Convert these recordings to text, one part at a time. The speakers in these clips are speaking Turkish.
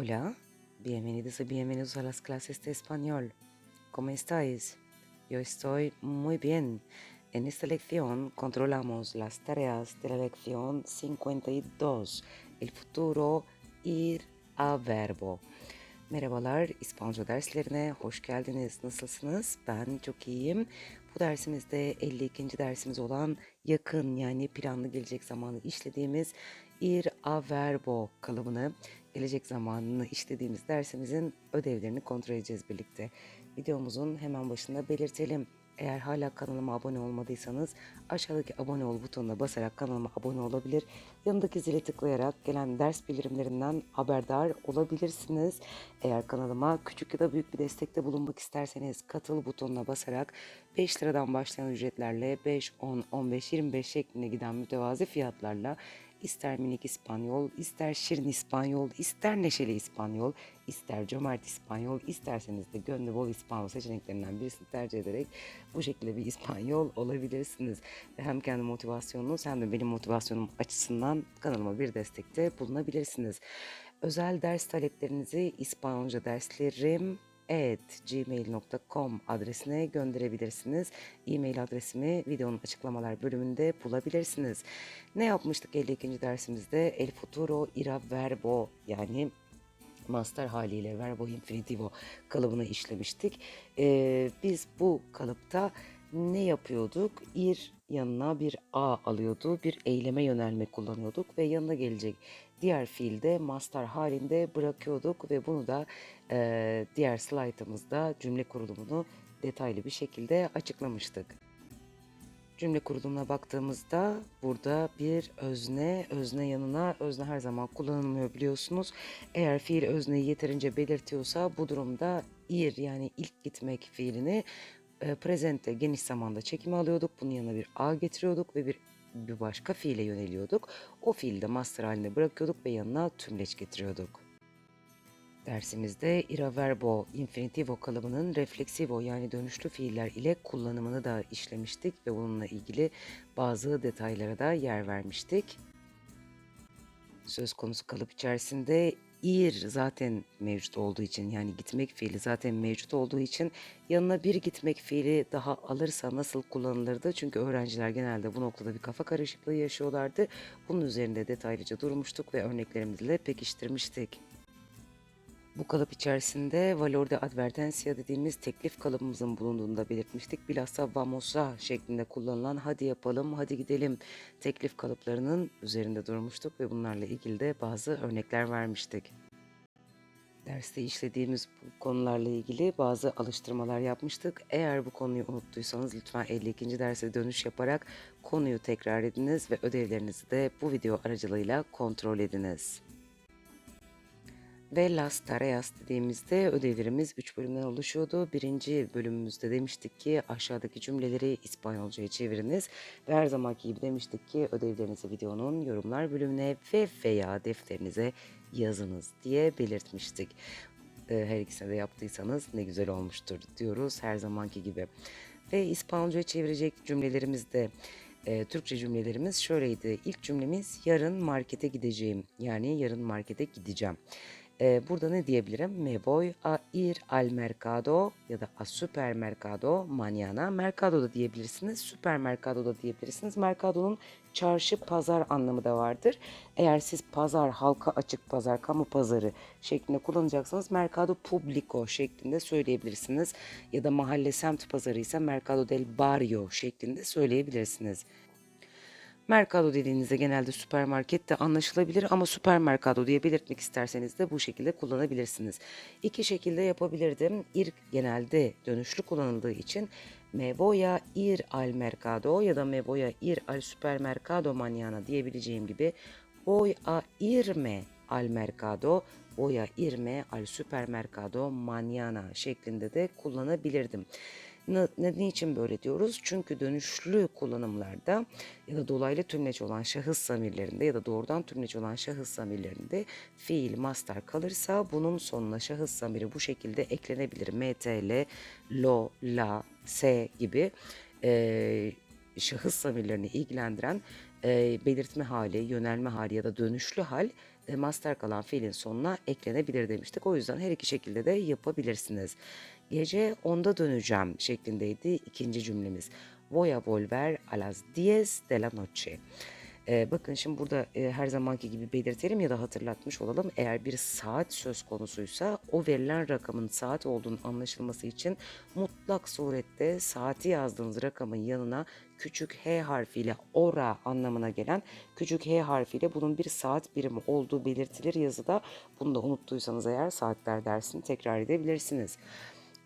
Hola, bienvenidos y bienvenidos a las clases de español. ¿Cómo estáis? Yo estoy muy bien. En esta lección controlamos las tareas de la lección 52, el futuro ir a verbo. Merhabalar, İspanyolca derslerine hoş geldiniz. Nasılsınız? Ben çok iyiyim. Bu dersimizde 52. dersimiz olan yakın yani planlı gelecek zamanı işlediğimiz ir a verbo kalıbını, gelecek zamanını işlediğimiz dersimizin ödevlerini kontrol edeceğiz birlikte. Videomuzun hemen başında belirtelim. Eğer hala kanalıma abone olmadıysanız aşağıdaki abone ol butonuna basarak kanalıma abone olabilir. Yanındaki zile tıklayarak gelen ders bildirimlerinden haberdar olabilirsiniz. Eğer kanalıma küçük ya da büyük bir destekte bulunmak isterseniz katıl butonuna basarak 5 liradan başlayan ücretlerle 5, 10, 15, 25 şeklinde giden mütevazi fiyatlarla ister minik İspanyol, ister şirin İspanyol, ister neşeli İspanyol, ister cömert İspanyol, isterseniz de gönlü bol İspanyol seçeneklerinden birisini tercih ederek bu şekilde bir İspanyol olabilirsiniz. Ve hem kendi motivasyonunuz hem de benim motivasyonum açısından kanalıma bir destekte bulunabilirsiniz. Özel ders taleplerinizi İspanyolca derslerim gmail.com adresine gönderebilirsiniz. E-mail adresimi videonun açıklamalar bölümünde bulabilirsiniz. Ne yapmıştık 52. dersimizde? El futuro ira verbo yani master haliyle verbo infinitivo kalıbını işlemiştik. Ee, biz bu kalıpta ne yapıyorduk? Ir yanına bir a alıyordu, bir eyleme yönelme kullanıyorduk ve yanına gelecek diğer fiilde master halinde bırakıyorduk ve bunu da e, diğer slaytımızda cümle kurulumunu detaylı bir şekilde açıklamıştık. Cümle kurulumuna baktığımızda burada bir özne, özne yanına özne her zaman kullanılmıyor biliyorsunuz. Eğer fiil özneyi yeterince belirtiyorsa bu durumda ir yani ilk gitmek fiilini e, presente geniş zamanda çekime alıyorduk. Bunun yanına bir a getiriyorduk ve bir bir başka fiile yöneliyorduk. O fiili de master haline bırakıyorduk ve yanına tümleç getiriyorduk. Dersimizde iraverbo, infinitivo kalıbının refleksivo yani dönüşlü fiiller ile kullanımını da işlemiştik ve bununla ilgili bazı detaylara da yer vermiştik. Söz konusu kalıp içerisinde ir zaten mevcut olduğu için yani gitmek fiili zaten mevcut olduğu için yanına bir gitmek fiili daha alırsa nasıl kullanılırdı? Çünkü öğrenciler genelde bu noktada bir kafa karışıklığı yaşıyorlardı. Bunun üzerinde detaylıca durmuştuk ve örneklerimizle pekiştirmiştik. Bu kalıp içerisinde valor de advertencia dediğimiz teklif kalıbımızın bulunduğunu da belirtmiştik. Bilhassa vamosa şeklinde kullanılan hadi yapalım, hadi gidelim teklif kalıplarının üzerinde durmuştuk ve bunlarla ilgili de bazı örnekler vermiştik. Derste işlediğimiz bu konularla ilgili bazı alıştırmalar yapmıştık. Eğer bu konuyu unuttuysanız lütfen 52. derse dönüş yaparak konuyu tekrar ediniz ve ödevlerinizi de bu video aracılığıyla kontrol ediniz. Ve Las Tareas dediğimizde ödevlerimiz 3 bölümden oluşuyordu. Birinci bölümümüzde demiştik ki aşağıdaki cümleleri İspanyolcaya çeviriniz. Ve her zamanki gibi demiştik ki ödevlerinizi videonun yorumlar bölümüne ve veya defterinize yazınız diye belirtmiştik. Ee, Her ikisini de yaptıysanız ne güzel olmuştur diyoruz her zamanki gibi. Ve İspanyolcaya çevirecek cümlelerimiz de e, Türkçe cümlelerimiz şöyleydi. İlk cümlemiz yarın markete gideceğim. Yani yarın markete gideceğim. Ee, burada ne diyebilirim? Me voy a ir al mercado ya da a supermercado mañana. Mercado da diyebilirsiniz, supermercado da diyebilirsiniz. Mercado'nun çarşı, pazar anlamı da vardır. Eğer siz pazar, halka açık pazar, kamu pazarı şeklinde kullanacaksanız mercado público şeklinde söyleyebilirsiniz. Ya da mahalle semt pazarı ise mercado del barrio şeklinde söyleyebilirsiniz. Mercado dediğinizde genelde süpermarket de anlaşılabilir ama süpermercado diye belirtmek isterseniz de bu şekilde kullanabilirsiniz. İki şekilde yapabilirdim. Ir genelde dönüşlü kullanıldığı için me voy a ir al mercado ya da me voy a ir al supermercado mañana diyebileceğim gibi voy a irme al mercado, voy a irme al supermercado mañana şeklinde de kullanabilirdim. Ne, niçin böyle diyoruz? Çünkü dönüşlü kullanımlarda ya da dolaylı tümleç olan şahıs zamirlerinde ya da doğrudan tümleç olan şahıs zamirlerinde fiil master kalırsa bunun sonuna şahıs zamiri bu şekilde eklenebilir. MTL, lo, la, s gibi e, şahıs zamirlerini ilgilendiren e, belirtme hali, yönelme hali ya da dönüşlü hal master kalan fiilin sonuna eklenebilir demiştik. O yüzden her iki şekilde de yapabilirsiniz. Gece 10'da döneceğim şeklindeydi ikinci cümlemiz. Voy a volver a las 10 de la noche. Ee, bakın şimdi burada e, her zamanki gibi belirtelim ya da hatırlatmış olalım. Eğer bir saat söz konusuysa o verilen rakamın saat olduğunu anlaşılması için mutlak surette saati yazdığınız rakamın yanına küçük h harfiyle ora anlamına gelen küçük h harfiyle bunun bir saat birimi olduğu belirtilir yazıda. Bunu da unuttuysanız eğer saatler dersini tekrar edebilirsiniz.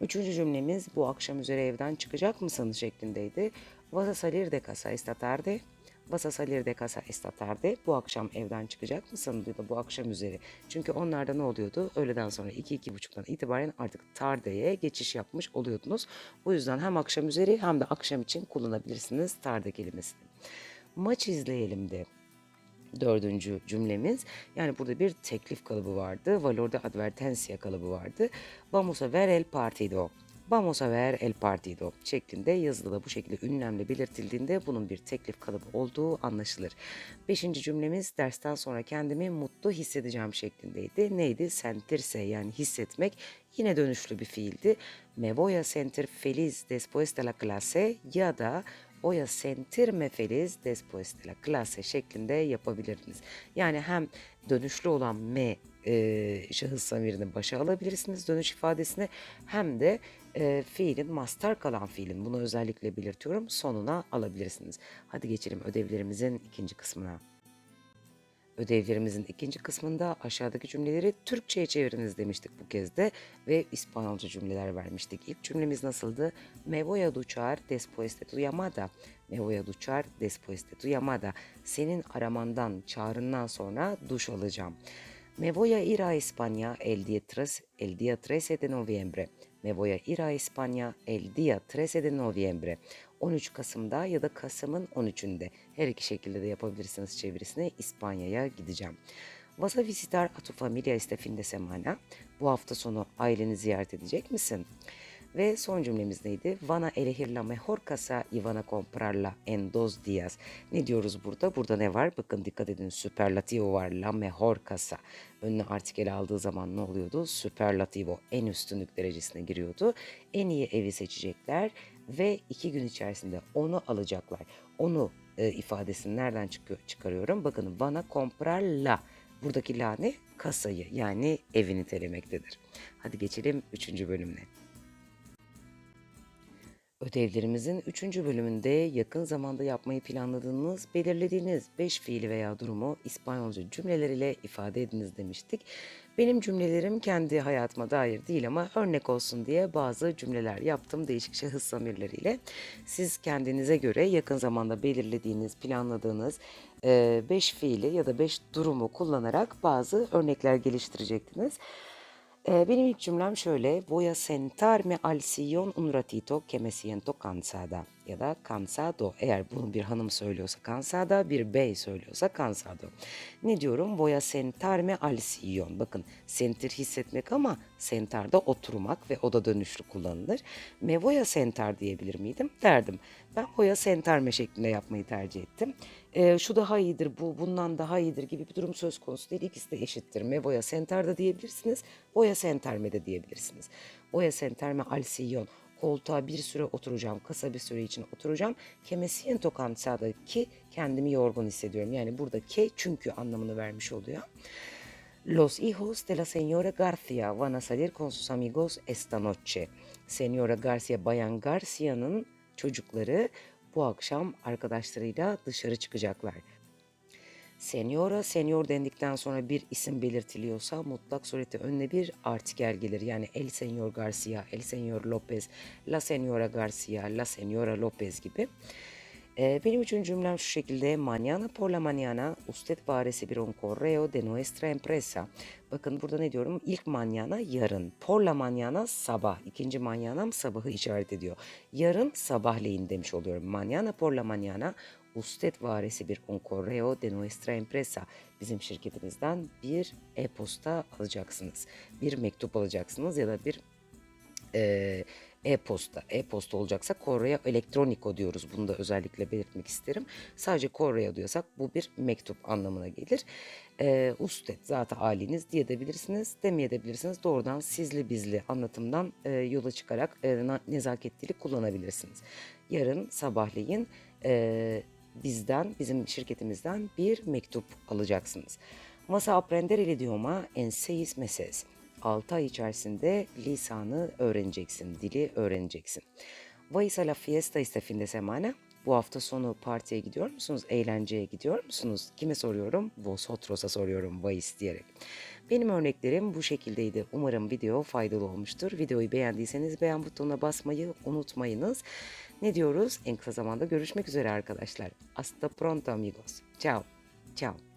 Üçüncü cümlemiz bu akşam üzere evden çıkacak mısın şeklindeydi. Vas a salir de casa esta tarde. Salir de casa esta tarde. Bu akşam evden çıkacak mısın? Da bu akşam üzeri. Çünkü onlarda ne oluyordu? Öğleden sonra 2-2.30'dan itibaren artık tardeye geçiş yapmış oluyordunuz. Bu yüzden hem akşam üzeri hem de akşam için kullanabilirsiniz tarde kelimesini. Maç izleyelim de dördüncü cümlemiz. Yani burada bir teklif kalıbı vardı. Valor de advertencia kalıbı vardı. Vamos a ver el partido. Vamos a ver el partido şeklinde yazıda da bu şekilde ünlemle belirtildiğinde bunun bir teklif kalıbı olduğu anlaşılır. Beşinci cümlemiz dersten sonra kendimi mutlu hissedeceğim şeklindeydi. Neydi? Sentirse yani hissetmek yine dönüşlü bir fiildi. Me voy a sentir feliz después de la clase ya da voy a sentirme feliz después de la clase şeklinde yapabilirsiniz. Yani hem dönüşlü olan me e, şahıs zamirini başa alabilirsiniz dönüş ifadesini hem de e, fiilin master kalan fiilin bunu özellikle belirtiyorum sonuna alabilirsiniz. Hadi geçelim ödevlerimizin ikinci kısmına. Ödevlerimizin ikinci kısmında aşağıdaki cümleleri Türkçe'ye çeviriniz demiştik bu kez de ve İspanyolca cümleler vermiştik. İlk cümlemiz nasıldı? Me voy a duchar después de tu llamada. Me voy a duchar después de tu llamada. Senin aramandan, çağrından sonra duş alacağım. Me voy a ir a España el día, tres, el día 13 de noviembre. Me voy a ir a España el día 13 de noviembre. 13 Kasım'da ya da Kasım'ın 13'ünde. Her iki şekilde de yapabilirsiniz çevirisine İspanya'ya gideceğim. Vas a visitar a tu familia este fin de semana. Bu hafta sonu aileni ziyaret edecek misin? Ve son cümlemiz neydi? Van a elegir la mejor casa y van a comprarla en dos días. Ne diyoruz burada? Burada ne var? Bakın dikkat edin superlativo var. La mejor casa. Önüne artikel aldığı zaman ne oluyordu? Superlativo en üstünlük derecesine giriyordu. En iyi evi seçecekler ve iki gün içerisinde onu alacaklar. Onu e, ifadesini nereden çıkıyor, çıkarıyorum? Bakın bana comprar la. Buradaki la ne? Kasayı yani evi nitelemektedir. Hadi geçelim üçüncü bölümüne. Ödevlerimizin 3. bölümünde yakın zamanda yapmayı planladığınız, belirlediğiniz 5 fiili veya durumu İspanyolca cümleler ile ifade ediniz demiştik. Benim cümlelerim kendi hayatıma dair değil ama örnek olsun diye bazı cümleler yaptım değişik şahıs zamirleriyle. Siz kendinize göre yakın zamanda belirlediğiniz, planladığınız 5 fiili ya da 5 durumu kullanarak bazı örnekler geliştirecektiniz. Ee, benim ilk cümlem şöyle. Voy a sentarme al sillón un ratito que me siento cansada. Ya da cansado. Eğer bunu bir hanım söylüyorsa cansada, bir bey söylüyorsa cansado. Ne diyorum? Voy a sentarme al. Bakın sentir hissetmek ama sentarda oturmak ve o da dönüşlü kullanılır. Me voy sentar diyebilir miydim? Derdim. Ben voy a sentarme şeklinde yapmayı tercih ettim. Ee, şu daha iyidir, bu bundan daha iyidir gibi bir durum söz konusu değil. İkisi de eşittir. Me voy sentar da diyebilirsiniz. Voy a sentarme de diyebilirsiniz. Voy a sentarme al koltuğa bir süre oturacağım, kısa bir süre için oturacağım. Que me siento cansada ki kendimi yorgun hissediyorum. Yani burada que çünkü anlamını vermiş oluyor. Los hijos de la señora García van a salir con sus amigos esta noche. Señora Garcia, Bayan Garcia'nın çocukları bu akşam arkadaşlarıyla dışarı çıkacaklar. Senyora, senyor dendikten sonra bir isim belirtiliyorsa mutlak surette önüne bir artikel gelir. Yani El Senyor Garcia, El Senyor Lopez, La Senyora Garcia, La Senyora Lopez gibi. Ee, benim üçüncü cümlem şu şekilde. Mañana por la mañana usted va a recibir un correo de nuestra empresa. Bakın burada ne diyorum? İlk mañana yarın. Por la mañana sabah. İkinci mañanam sabahı işaret ediyor. Yarın sabahleyin demiş oluyorum. Mañana por la mañana usted va a recibir un correo de nuestra empresa. Bizim şirketimizden bir e-posta alacaksınız. Bir mektup alacaksınız ya da bir e, e-posta. E-posta olacaksa correo electronico diyoruz. Bunu da özellikle belirtmek isterim. Sadece correo diyorsak bu bir mektup anlamına gelir. E, usted zaten haliniz diyebilirsiniz, demeyebilirsiniz. Doğrudan sizli bizli anlatımdan e, yola çıkarak e, na- nezaket dili kullanabilirsiniz. Yarın sabahleyin e, bizden, bizim şirketimizden bir mektup alacaksınız. Masa aprender el idioma en seis meses. 6 ay içerisinde lisanı öğreneceksin, dili öğreneceksin. Vais a la fiesta este fin de semana. Bu hafta sonu partiye gidiyor musunuz? Eğlenceye gidiyor musunuz? Kime soruyorum? Vosotros'a soruyorum Vais diyerek. Benim örneklerim bu şekildeydi. Umarım video faydalı olmuştur. Videoyu beğendiyseniz beğen butonuna basmayı unutmayınız. Ne diyoruz? En kısa zamanda görüşmek üzere arkadaşlar. Hasta pronto amigos. Ciao. Ciao.